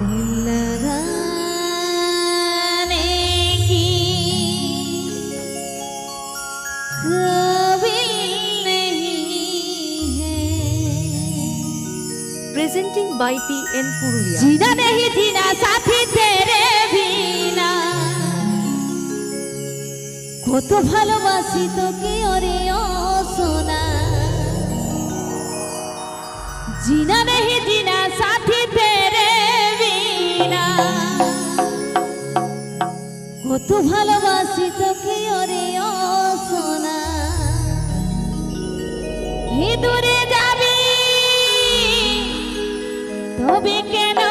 है दिल लगाने की काबिल नहीं है presenting by P N Purulia जीना नहीं जीना साथी तेरे বিনা কত ভালোবাসি তোকে ওরে ও সোনা জিনা नहीं जीना साथी तेरे বিনা কত ভালোবাসি তোকে ওরে সোনা দূরে যাবি তবে কেন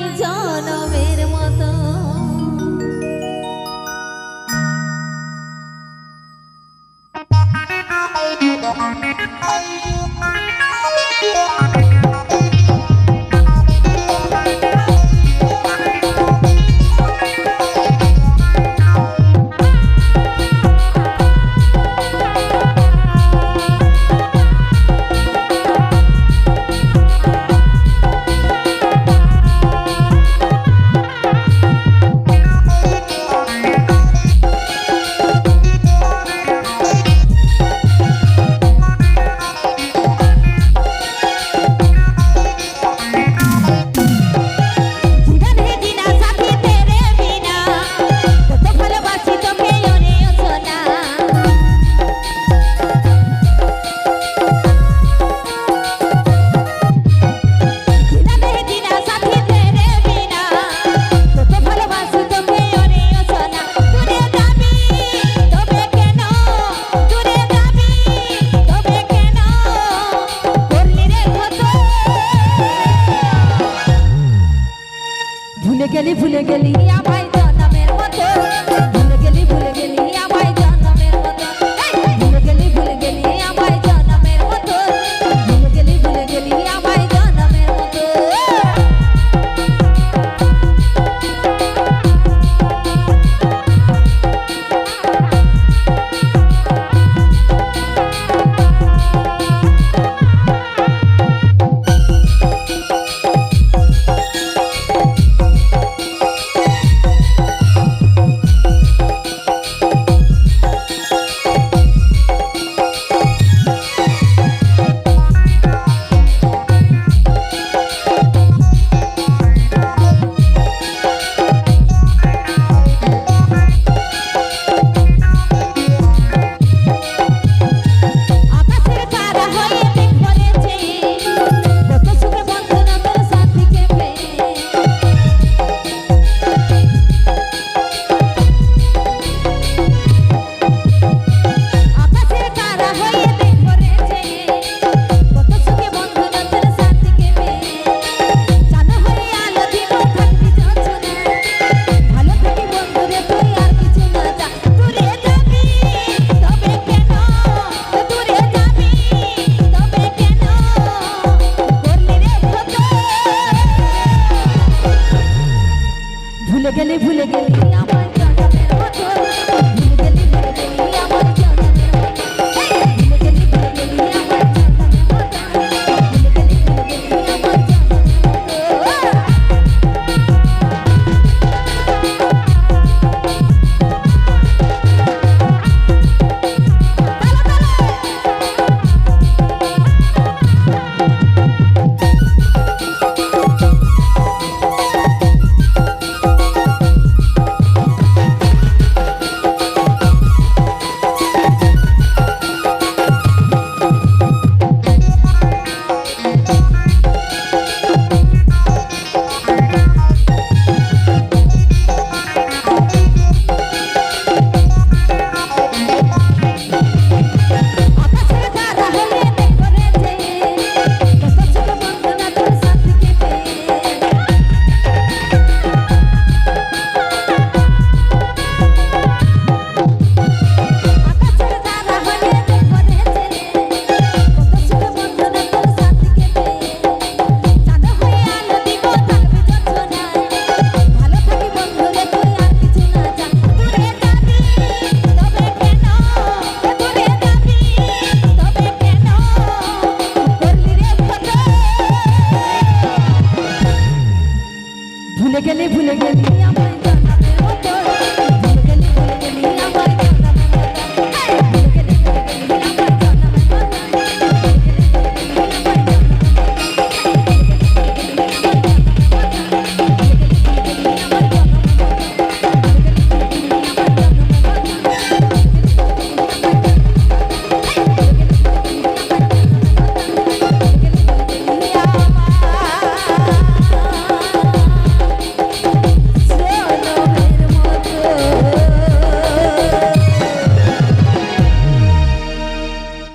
ভুলে গেলি ভুলে গেলি আমার